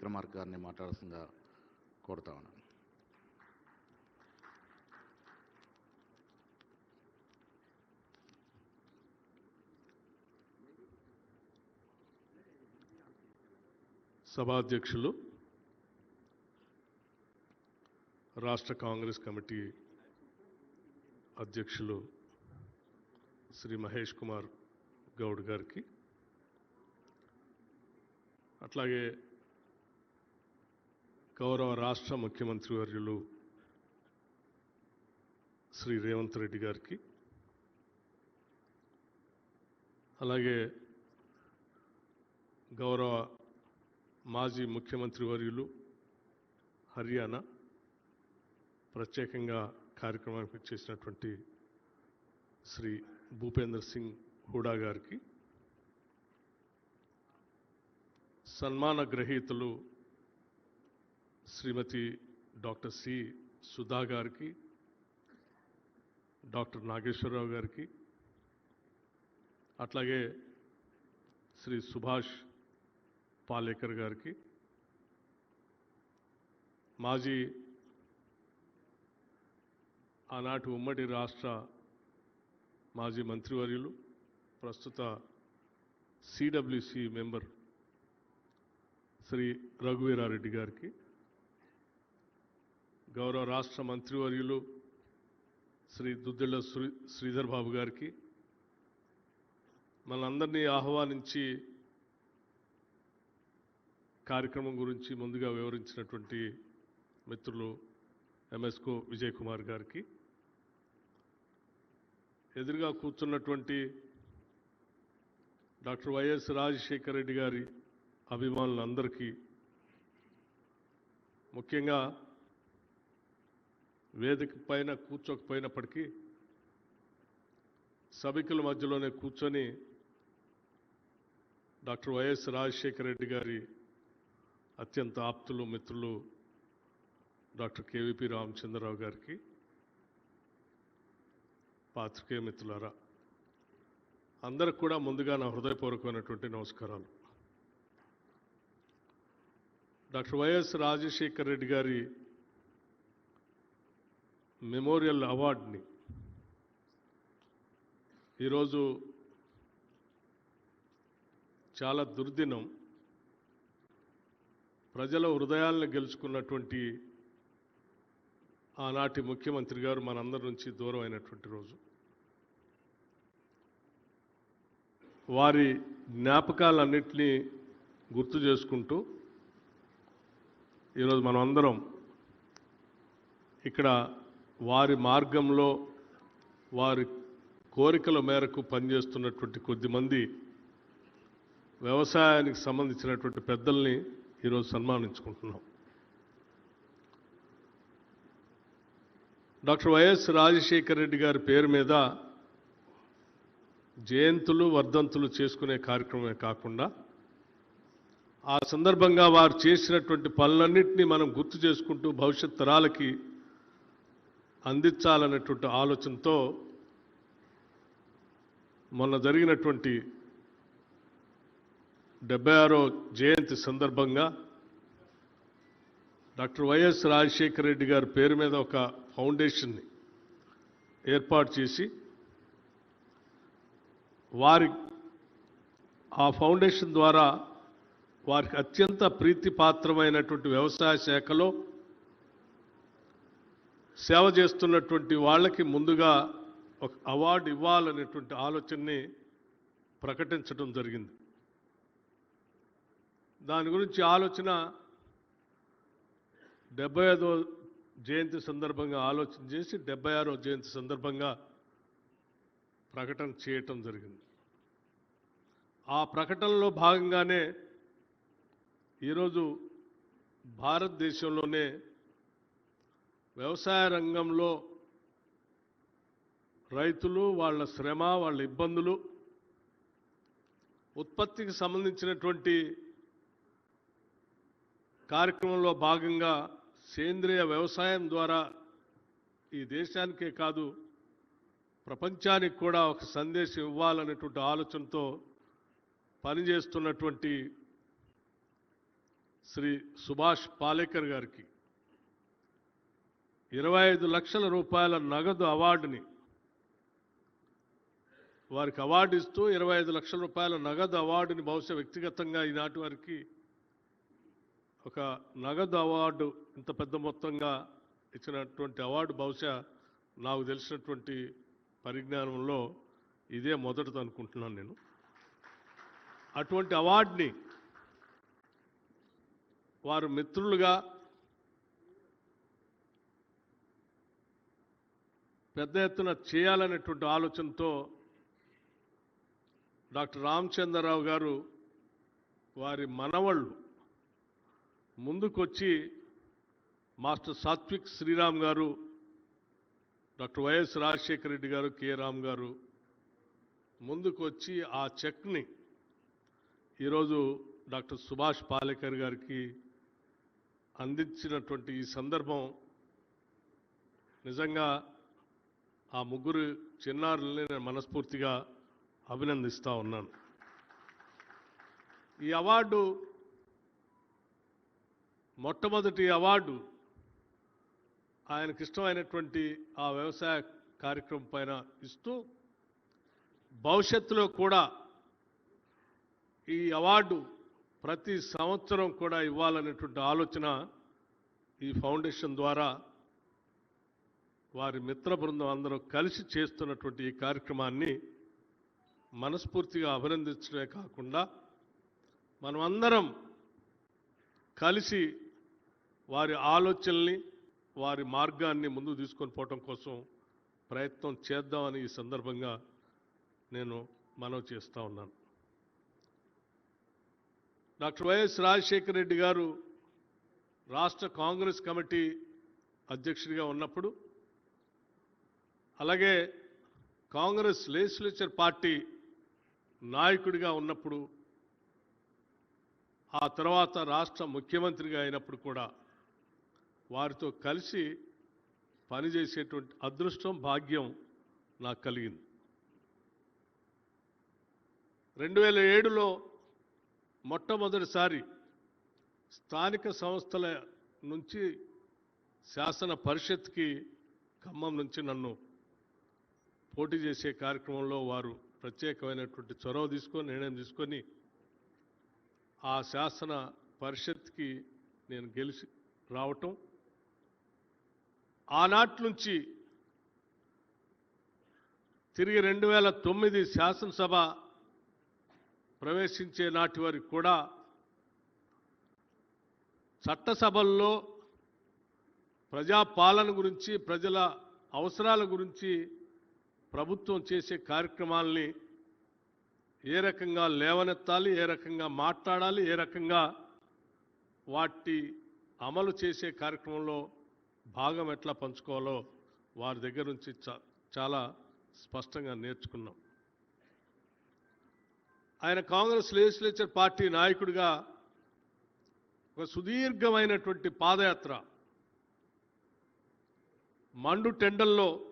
విక్రమార్క గారిని మాట్లాడాల్సిందిగా కోరుతా ఉన్నాను. సభాధ్యక్షులు రాష్ట్ర కాంగ్రెస్ కమిటీ అధ్యక్షులు శ్రీ మహేష్ కుమార్ గౌడ్ గారికి అట్లాగే గౌరవ రాష్ట్ర ముఖ్యమంత్రి వర్యులు శ్రీ రేవంత్ రెడ్డి గారికి అలాగే గౌరవ మాజీ ముఖ్యమంత్రి వర్యులు హర్యానా ప్రత్యేకంగా కార్యక్రమానికి చేసినటువంటి శ్రీ భూపేంద్ర సింగ్ హూడా గారికి సన్మాన గ్రహీతలు శ్రీమతి డాక్టర్ సి సుధా గారికి డాక్టర్ నాగేశ్వరరావు గారికి అట్లాగే శ్రీ సుభాష్ పాలేకర్ గారికి మాజీ ఆనాటి ఉమ్మడి రాష్ట్ర మాజీ మంత్రివర్యులు ప్రస్తుత సిడబ్ల్యూసి మెంబర్ శ్రీ రఘువీరారెడ్డి గారికి గౌరవ రాష్ట్ర మంత్రివర్యులు శ్రీ దుద్దిళ్ళ శ్రీ శ్రీధర్ బాబు గారికి మనందరినీ ఆహ్వానించి కార్యక్రమం గురించి ముందుగా వివరించినటువంటి మిత్రులు ఎంఎస్కో విజయ్ కుమార్ గారికి. ఎదురుగా కూర్చున్నటువంటి డాక్టర్ వైఎస్ రాజశేఖర రెడ్డి గారి అభిమానులందరికీ ముఖ్యంగా వేదిక పైన కూర్చోకపోయినప్పటికీ సభికుల మధ్యలోనే కూర్చొని డాక్టర్ వైఎస్ రాజశేఖర రెడ్డి గారి అత్యంత ఆప్తులు మిత్రులు డాక్టర్ కేవీపీ రామచంద్రరావు గారికి పాత్రికేయ మిత్రులారా అందరికి కూడా ముందుగా నా హృదయపూర్వకమైనటువంటి నమస్కారాలు. డాక్టర్ వైఎస్ రాజశేఖర రెడ్డి గారి మెమోరియల్ అవార్డ్ని. ఈరోజు చాలా దుర్దినం. ప్రజల హృదయాలను గెలుచుకున్నటువంటి ఆనాటి ముఖ్యమంత్రి గారు మనందరి నుంచి దూరం అయినటువంటి రోజు. వారి జ్ఞాపకాలన్నింటినీ గుర్తు చేసుకుంటూ ఈరోజు మనం అందరం ఇక్కడ వారి మార్గంలో వారి కోరికల మేరకు పనిచేస్తున్నటువంటి కొద్దిమంది వ్యవసాయానికి సంబంధించినటువంటి పెద్దల్ని ఈరోజు సన్మానించుకుంటున్నాం. డాక్టర్ వైఎస్ రాజశేఖర రెడ్డి గారి పేరు మీద జయంతులు వర్ధంతులు చేసుకునే కార్యక్రమమే కాకుండా ఆ సందర్భంగా వారు చేసినటువంటి పనులన్నింటినీ మనం గుర్తు చేసుకుంటూ భవిష్యత్ తరాలకి అందించాలనేటువంటి ఆలోచనతో మొన్న జరిగినటువంటి డెబ్బై ఆరో జయంతి సందర్భంగా డాక్టర్ వైఎస్ రాజశేఖర రెడ్డి గారి పేరు మీద ఒక ఫౌండేషన్ని ఏర్పాటు చేసి వారి ఆ ఫౌండేషన్ ద్వారా వారికి అత్యంత ప్రీతిపాత్రమైనటువంటి వ్యవసాయ శాఖలో సేవ చేస్తున్నటువంటి వాళ్ళకి ముందుగా ఒక అవార్డు ఇవ్వాలనేటువంటి ఆలోచనని ప్రకటించడం జరిగింది. దాని గురించి ఆలోచన డెబ్బై ఐదో జయంతి సందర్భంగా ఆలోచన చేసి డెబ్బై ఆరో జయంతి సందర్భంగా ప్రకటన చేయటం జరిగింది. ఆ ప్రకటనలో భాగంగానే ఈరోజు భారతదేశంలోనే వ్యవసాయ రంగంలో రైతులు వాళ్ళ శ్రమ వాళ్ళ ఇబ్బందులు ఉత్పత్తికి సంబంధించినటువంటి కార్యక్రమంలో భాగంగా సేంద్రియ వ్యవసాయం ద్వారా ఈ దేశానికే కాదు ప్రపంచానికి కూడా ఒక సందేశం ఇవ్వాలనేటువంటి ఆలోచనతో పనిచేస్తున్నటువంటి శ్రీ సుభాష్ పాలేకర్ గారికి ఇరవై ఐదు లక్షల రూపాయల నగదు అవార్డుని వారికి అవార్డు ఇస్తూ ఇరవై ఐదు లక్షల రూపాయల నగదు అవార్డుని బహుశా వ్యక్తిగతంగా ఈనాటి వారికి ఒక నగదు అవార్డు ఇంత పెద్ద మొత్తంగా ఇచ్చినటువంటి అవార్డు బహుశా నాకు తెలిసినటువంటి పరిజ్ఞానంలో ఇదే మొదటిది అనుకుంటున్నాను నేను. అటువంటి అవార్డుని వారు మిత్రులుగా పెద్ద ఎత్తున చేయాలనేటువంటి ఆలోచనతో డాక్టర్ రామచంద్రరావు గారు వారి మనవళ్ళు ముందుకొచ్చి మాస్టర్ సాత్విక్ శ్రీరామ్ గారు డాక్టర్ వైఎస్ రాజశేఖర రెడ్డి గారు కె రామ్ గారు ముందుకొచ్చి ఆ చెక్ని ఈరోజు డాక్టర్ సుభాష్ పాలేకర్ గారికి అందించినటువంటి ఈ సందర్భం నిజంగా ఆ ముగ్గురు చిన్నారుల్ని నేను మనస్ఫూర్తిగా అభినందిస్తూ ఉన్నాను. ఈ అవార్డు మొట్టమొదటి అవార్డు ఆయనకి ఇష్టమైనటువంటి ఆ వ్యవసాయ కార్యక్రమం పైన ఇస్తూ భవిష్యత్తులో కూడా ఈ అవార్డు ప్రతి సంవత్సరం కూడా ఇవ్వాలనేటువంటి ఆలోచన ఈ ఫౌండేషన్ ద్వారా వారి మిత్ర బృందం అందరూ కలిసి చేస్తున్నటువంటి ఈ కార్యక్రమాన్ని మనస్ఫూర్తిగా అభినందించడమే కాకుండా మనం అందరం కలిసి వారి ఆలోచనల్ని వారి మార్గాన్ని ముందుకు తీసుకొని పోవటం కోసం ప్రయత్నం చేద్దామని ఈ సందర్భంగా నేను మనవి చేస్తూ ఉన్నాను. డాక్టర్ వైఎస్ రాజశేఖర రెడ్డి గారు రాష్ట్ర కాంగ్రెస్ కమిటీ అధ్యక్షుడిగా ఉన్నప్పుడు అలాగే కాంగ్రెస్ లెజిస్లేచర్ పార్టీ నాయకుడిగా ఉన్నప్పుడు ఆ తర్వాత రాష్ట్ర ముఖ్యమంత్రిగా అయినప్పుడు కూడా వారితో కలిసి పనిచేసేటువంటి అదృష్టం భాగ్యం నాకు కలిగింది. రెండు వేల ఏడులో మొట్టమొదటిసారి స్థానిక సంస్థల నుంచి శాసన పరిషత్కి ఖమ్మం నుంచి నన్ను పోటీ చేసే కార్యక్రమంలో వారు ప్రత్యేకమైనటువంటి చొరవ తీసుకొని నిర్ణయం తీసుకొని ఆ శాసన పరిషత్కి నేను గెలిచి రావటం. ఆనాటి నుంచి తిరిగి రెండు వేల తొమ్మిది శాసనసభ ప్రవేశించే నాటి వారికి కూడా చట్టసభల్లో ప్రజాపాలన గురించి ప్రజల అవసరాల గురించి ప్రభుత్వం చేసే కార్యక్రమాల్ని ఏ రకంగా లేవనెత్తాలి ఏ రకంగా మాట్లాడాలి ఏ రకంగా వాటి అమలు చేసే కార్యక్రమంలో భాగం ఎట్లా పంచుకోవాలో వారి దగ్గర నుంచి చాలా స్పష్టంగా నేర్చుకున్నాం. ఆయన కాంగ్రెస్ లెజిస్లేచర్ పార్టీ నాయకుడిగా ఒక సుదీర్ఘమైనటువంటి పాదయాత్ర మండు టెండల్లో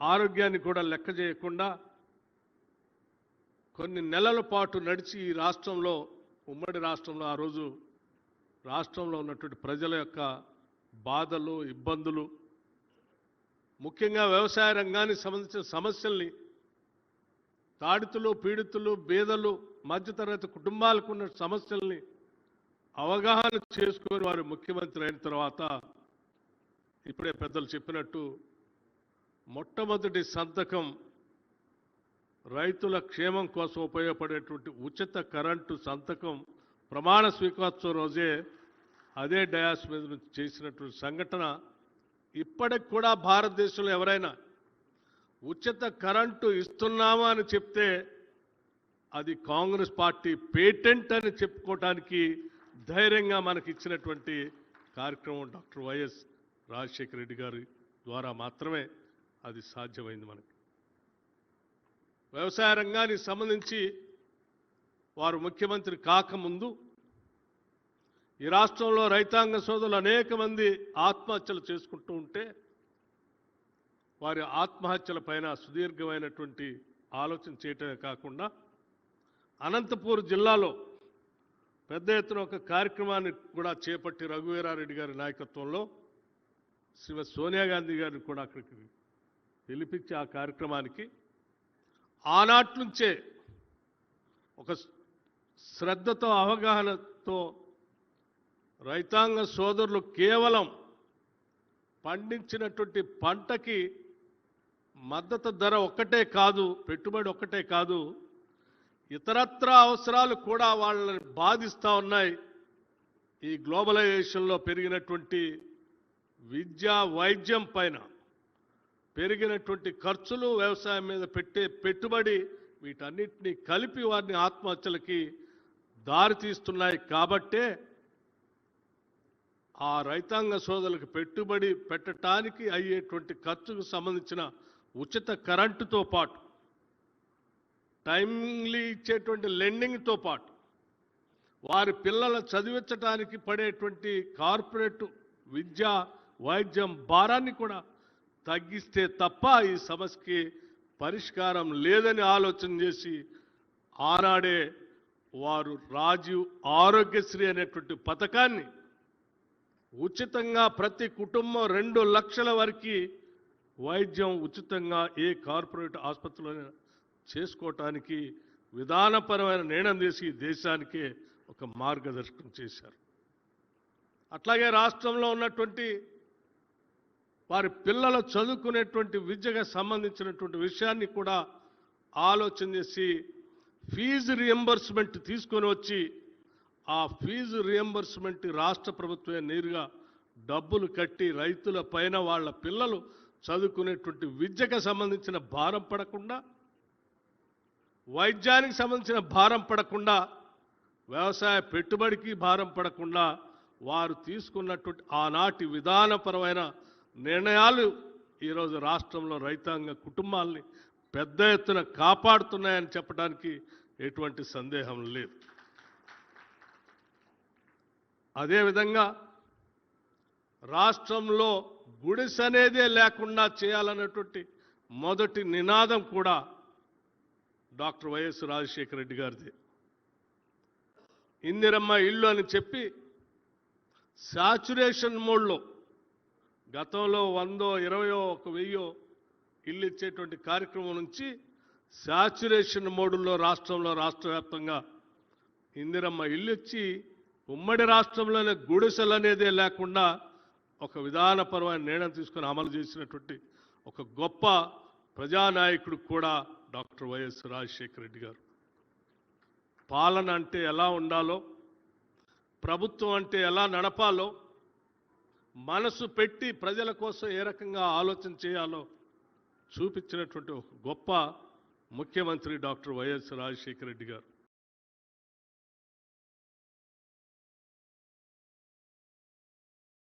ఆరోగ్యాన్ని కూడా లెక్క చేయకుండా కొన్ని నెలల పాటు నడిచి ఈ రాష్ట్రంలో ఉమ్మడి రాష్ట్రంలో ఆ రోజు రాష్ట్రంలో ఉన్నటువంటి ప్రజల యొక్క బాధలు ఇబ్బందులు ముఖ్యంగా వ్యవసాయ రంగానికి సంబంధించిన సమస్యల్ని తాడితులు పీడితులు బీదలు మధ్యతరగతి కుటుంబాలకు ఉన్న సమస్యల్ని అవగాహన చేసుకొని వారు ముఖ్యమంత్రి అయిన తర్వాత ఇప్పుడే పెద్దలు చెప్పినట్టు మొట్టమొదటి సంతకం రైతుల క్షేమం కోసం ఉపయోగపడేటువంటి ఉచిత కరెంటు సంతకం ప్రమాణ స్వీకారోత్సవం రోజే అదే డయాస్ మీద నుంచి చేసినటువంటి సంఘటన. ఇప్పటికి కూడా భారతదేశంలో ఎవరైనా ఉచిత కరెంటు ఇస్తున్నామా అని చెప్తే అది కాంగ్రెస్ పార్టీ పేటెంట్ అని చెప్పుకోవటానికి ధైర్యంగా మనకి ఇచ్చినటువంటి కార్యక్రమం డాక్టర్ వైఎస్ రాజశేఖర రెడ్డి గారి ద్వారా మాత్రమే. అది సాధ్యమైంది మనకి. వ్యవసాయ రంగానికి సంబంధించి వారు ముఖ్యమంత్రి కాకముందు ఈ రాష్ట్రంలో రైతాంగ సోదరులు అనేక మంది ఆత్మహత్యలు చేసుకుంటూ ఉంటే వారి ఆత్మహత్యల పైన సుదీర్ఘమైనటువంటి ఆలోచన చేయటమే కాకుండా అనంతపూర్ జిల్లాలో పెద్ద ఎత్తున ఒక కార్యక్రమాన్ని కూడా చేపట్టి రఘువీరారెడ్డి గారి నాయకత్వంలో శ్రీమతి సోనియా గాంధీ గారిని కూడా అక్కడికి పిలిపించి ఆ కార్యక్రమానికి ఆనాటి నుంచే ఒక శ్రద్ధతో అవగాహనతో రైతాంగ సోదరులు కేవలం పండించినటువంటి పంటకి మద్దతు ధర ఒక్కటే కాదు పెట్టుబడి ఒక్కటే కాదు ఇతరత్ర అవసరాలు కూడా వాళ్ళని బాధిస్తూ ఉన్నాయి. ఈ గ్లోబలైజేషన్లో పెరిగినటువంటి విద్య వైద్యం పైన పెరిగినటువంటి ఖర్చులు వ్యవసాయం మీద పెట్టే పెట్టుబడి వీటన్నిటినీ కలిపి వారిని ఆత్మహత్యలకి దారితీస్తున్నాయి కాబట్టే ఆ రైతాంగ సోదరులకు పెట్టుబడి పెట్టడానికి అయ్యేటువంటి ఖర్చుకు సంబంధించిన ఉచిత కరెంటుతో పాటు టైమ్లీ ఇచ్చేటువంటి లెండింగ్తో పాటు వారి పిల్లల చదివించడానికి పడేటువంటి కార్పొరేట్ విద్య వైద్యం భారాన్ని కూడా తగ్గిస్తే తప్ప ఈ సమస్యకి పరిష్కారం లేదని ఆలోచన చేసి ఆనాడే వారు రాజీవ్ ఆరోగ్యశ్రీ అనేటువంటి పథకాన్ని ఉచితంగా ప్రతి కుటుంబం రెండు లక్షల వరకు వైద్యం ఉచితంగా ఏ కార్పొరేట్ ఆసుపత్రిలో చేసుకోవటానికి విధానపరమైన నిర్ణయం చేసి దేశానికే ఒక మార్గదర్శకం చేశారు. అట్లాగే రాష్ట్రంలో ఉన్నటువంటి వారి పిల్లలు చదువుకునేటువంటి విద్యకు సంబంధించినటువంటి విషయాన్ని కూడా ఆలోచన చేసి ఫీజు రియంబర్స్మెంట్ తీసుకొని వచ్చి ఆ ఫీజు రియంబర్స్మెంట్ రాష్ట్ర ప్రభుత్వమే నేరుగా డబ్బులు కట్టి రైతుల పైన వాళ్ళ పిల్లలు చదువుకునేటువంటి విద్యకు సంబంధించిన భారం పడకుండా వైద్యానికి సంబంధించిన భారం పడకుండా వ్యవసాయ పెట్టుబడికి భారం పడకుండా వారు తీసుకున్నటువంటి ఆనాటి విధానపరమైన నిర్ణయాలు ఈరోజు రాష్ట్రంలో రైతాంగ కుటుంబాల్ని పెద్ద ఎత్తున కాపాడుతున్నాయని చెప్పడానికి ఎటువంటి సందేహం లేదు. అదేవిధంగా రాష్ట్రంలో గుడిసనేదే లేకుండా చేయాలన్నటువంటి మొదటి నినాదం కూడా డాక్టర్ వైఎస్ రాజశేఖర రెడ్డి గారిది. ఇందిరమ్మ ఇల్లు అని చెప్పి సాచురేషన్ మోడ్లో గతంలో వందో ఇరవయో ఒక వెయ్యో ఇల్లు ఇచ్చేటువంటి కార్యక్రమం నుంచి శాచురేషన్ మోడుల్లో రాష్ట్రంలో రాష్ట్ర వ్యాప్తంగా ఇందిరమ్మ ఇల్లు ఇచ్చి ఉమ్మడి రాష్ట్రంలోనే గుడిసెలు అనేదే లేకుండా ఒక విధానపరమైన నిర్ణయం తీసుకొని అమలు చేసినటువంటి ఒక గొప్ప ప్రజానాయకుడు కూడా డాక్టర్ వైఎస్ రాజశేఖర రెడ్డి గారు. పాలన అంటే ఎలా ఉండాలో ప్రభుత్వం అంటే ఎలా నడపాలో మనసు పెట్టి ప్రజల కోసం ఏ రకంగా ఆలోచన చేయాలో చూపించినటువంటి ఒక గొప్ప ముఖ్యమంత్రి డాక్టర్ వైఎస్ రాజశేఖర రెడ్డి గారు.